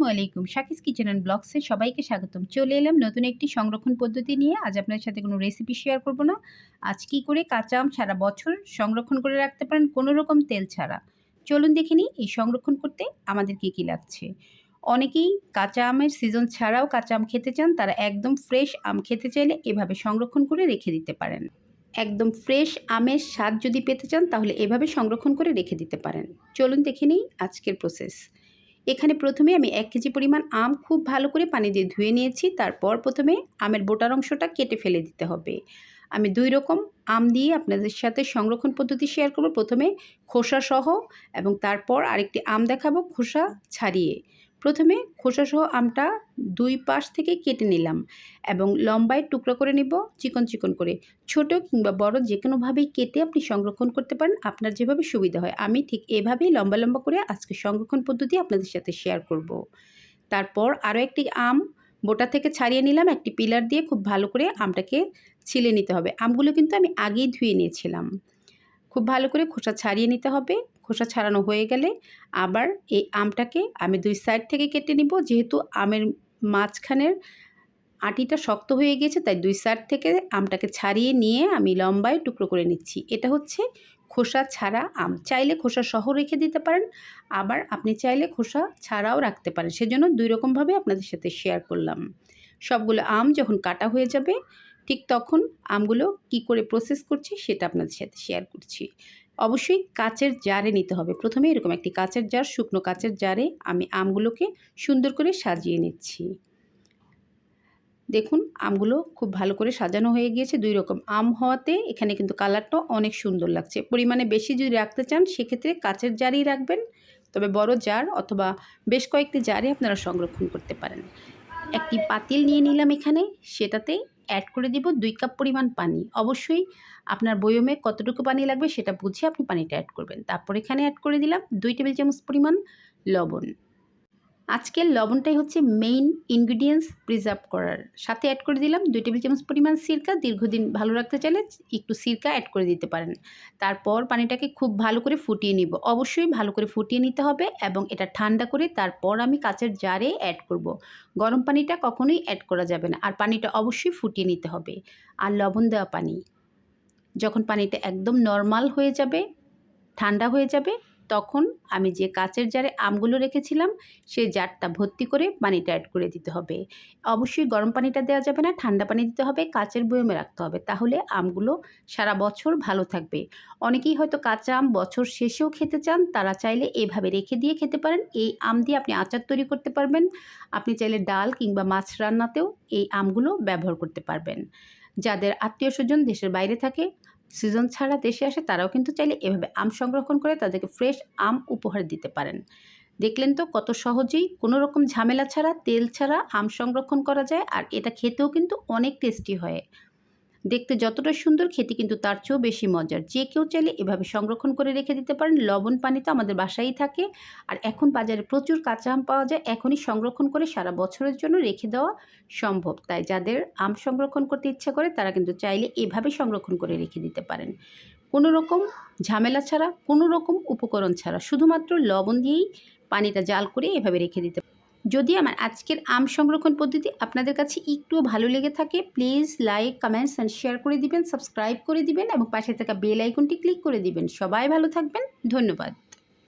আসসালামু আলাইকুম। শাকিস kitchen and ব্লগসে সবাইকে স্বাগতম। চলে এলাম নতুন একটি সংরক্ষণ পদ্ধতি নিয়ে। আজ আপনার সাথে কোনো রেসিপি শেয়ার করব না। আজ কী করে কাঁচা আম সারা বছর সংরক্ষণ করে রাখতে পারেন কোনো রকম তেল ছাড়া? চলুন দেখে নিই এই সংরক্ষণ করতে আমাদের কী কী লাগছে। অনেকেই কাঁচা আমের সিজন ছাড়াও কাঁচা আম খেতে চান, তারা একদম ফ্রেশ আম খেতে চাইলে এভাবে সংরক্ষণ করে রেখে দিতে পারেন। একদম ফ্রেশ আমের স্বাদ যদি পেতে চান, তাহলে এভাবে সংরক্ষণ করে রেখে দিতে পারেন। চলুন দেখে নিই আজকের প্রসেস এখানে প্রথমে আমি এক কেজি পরিমাণ আম খুব ভালো করে পানি দিয়ে ধুয়ে নিয়েছি। তারপর প্রথমে আমের বোটার অংশটা কেটে ফেলে দিতে হবে। আমি দুই রকম আম দিয়ে আপনাদের সাথে সংরক্ষণ পদ্ধতি শেয়ার করব। প্রথমে খোসা সহ এবং তারপর আরেকটি আম দেখাবো খোসা ছাড়িয়ে। প্রথমে খোসাসহ আমটা দুই পাশ থেকে কেটে নিলাম এবং লম্বায় টুকরো করে নিব, চিকন চিকন করে। ছোট কিংবা বড় যে কোনোভাবেই কেটে আপনি সংরক্ষণ করতে পারেন, আপনার যেভাবে সুবিধা হয়। আমি ঠিক এভাবেই লম্বা লম্বা করে আজকে সংরক্ষণ পদ্ধতি আপনাদের সাথে শেয়ার করব। তারপর আরও একটি আম বোটা থেকে ছাড়িয়ে নিলাম, একটি পিলার দিয়ে খুব ভালো করে আমটাকে ছিলে নিতে হবে। আমগুলো কিন্তু আমি আগেই ধুয়ে নিয়েছিলাম। খুব ভালো করে খোসা ছাড়িয়ে নিতে হবে। খোসা ছাড়ানো হয়ে গেলে আবার এই আমটাকে আমি দুই সাইড থেকে কেটে নিব। যেহেতু আমের মাঝখানের আটিটা শক্ত হয়ে গিয়েছে, তাই দুই সাইড থেকে আমটাকে ছাড়িয়ে নিয়ে আমি লম্বায় টুকরো করে নিচ্ছি। এটা হচ্ছে খোসা ছাড়া আম। চাইলে খোসা সহ রেখে দিতে পারেন, আবার আপনি চাইলে খোসা ছাড়াও রাখতে পারেন। সেজন্য দুই রকমভাবে আপনাদের সাথে শেয়ার করলাম। সবগুলো আম যখন কাটা হয়ে যাবে ঠিক তখন আমগুলো কি করে প্রসেস করছি সেটা আপনাদের সাথে শেয়ার করছি। অবশ্যই কাচের জারে নিতে হবে। প্রথমে এরকম একটি কাচের জার, শুকনো কাচের জারে আমি আমগুলোকে সুন্দর করে সাজিয়ে নিচ্ছি। দেখুন, আমগুলো খুব ভালো করে সাজানো হয়ে গিয়েছে। দুই রকম আম হওয়াতে এখানে কিন্তু কালারটা অনেক সুন্দর লাগছে। পরিমাণে বেশি যদি রাখতে চান, সেক্ষেত্রে কাচের জারই রাখবেন। তবে বড় জার অথবা বেশ কয়েকটি জারে আপনারা সংরক্ষণ করতে পারেন। একটি পাতিল নিয়ে নিলাম এখানে। সেটাতে অ্যাড করে দিব দুই কাপ পরিমাণ পানি। অবশ্যই আপনার বয়মে কতটুকু পানি লাগবে সেটা বুঝে আপনি পানিটা অ্যাড করবেন। তারপর এখানে অ্যাড করে দিলাম দুই টেবিল চামচ পরিমাণ লবণ। আজকের লবণটাই হচ্ছে মেইন ইনগ্রিডিয়েন্টস প্রিজার্ভ করার। সাথে অ্যাড করে দিলাম দুই টেবিল চামচ পরিমাণ সিরকা, দীর্ঘদিন ভালো রাখতে চাইলে একটু সিরকা অ্যাড করে দিতে পারেন। তারপর পানিটাকে খুব ভালো করে ফুটিয়ে নিব। অবশ্যই ভালো করে ফুটিয়ে নিতে হবে এবং এটা ঠান্ডা করে তারপর আমি কাচের জারে অ্যাড করব। গরম পানিটা কখনোই অ্যাড করা যাবে না। আর পানিটা অবশ্যই ফুটিয়ে নিতে হবে। আর লবণ দেওয়া পানি। যখন পানিটা একদম নর্মাল হয়ে যাবে, ঠান্ডা হয়ে যাবে তখন আমি যে কাচের জারে আমগুলো রেখেছিলাম, সেই জারটা ভর্তি করে পানিটা অ্যাড করে দিতে হবে। অবশ্যই গরম পানিটা দেওয়া যাবে না, ঠান্ডা পানি দিতে হবে, কাচের বয়মে রাখতে হবে। তাহলে আমগুলো সারা বছর ভালো থাকবে। অনেকেই হয়তো কাঁচা আম বছর শেষেও খেতে চান, তারা চাইলে এভাবে রেখে দিয়ে খেতে পারেন। এই আম দিয়ে আপনি আচার তৈরি করতে পারবেন। আপনি চাইলে ডাল কিংবা মাছ রান্নাতেও এই আমগুলো ব্যবহার করতে পারবেন। যাদের আত্মীয় স্বজন দেশের বাইরে থাকে সিজন ছাড়া দেশে আসে, তারাও কিন্তু চাইলে এভাবে আম সংরক্ষণ করে তাদেরকে ফ্রেশ আম উপহার দিতে পারেন। দেখলেন তো কত সহজেই কোনো রকম ঝামেলা ছাড়া, তেল ছাড়া আম সংরক্ষণ করা যায়, আর এটা খেতেও কিন্তু অনেক টেস্টি হয়। দেখতে যতটা সুন্দর, খেতে কিন্তু তার চেয়েও বেশি মজার। যে কেউ চাইলে এভাবে সংরক্ষণ করে রেখে দিতে পারেন। লবণ পানি তো আমাদের বাসায় থাকে। আর এখন বাজারে প্রচুর কাঁচা আম পাওয়া যায়। এখনই সংরক্ষণ করে সারা বছরের জন্য রেখে দেওয়া সম্ভব। তাই যাদের আম সংরক্ষণ করতে ইচ্ছা করে, তারা কিন্তু চাইলে এভাবে সংরক্ষণ করে রেখে দিতে পারেন। কোনো রকম ঝামেলা ছাড়া, কোনো রকম উপকরণ ছাড়া। শুধুমাত্র লবণ দিয়েই পানিটা জাল করে এভাবে রেখে দিতে যদি আমার আজকের আম সংরক্ষণ পদ্ধতি আপনাদের কাছে একটু ভালো লেগে থাকে please like comments and share করে দিবেন সাবস্ক্রাইব করে দিবেন এবং পাশে থাকা বেল আইকনটি ক্লিক করে দিবেন। সবাই ভালো থাকবেন, ধন্যবাদ।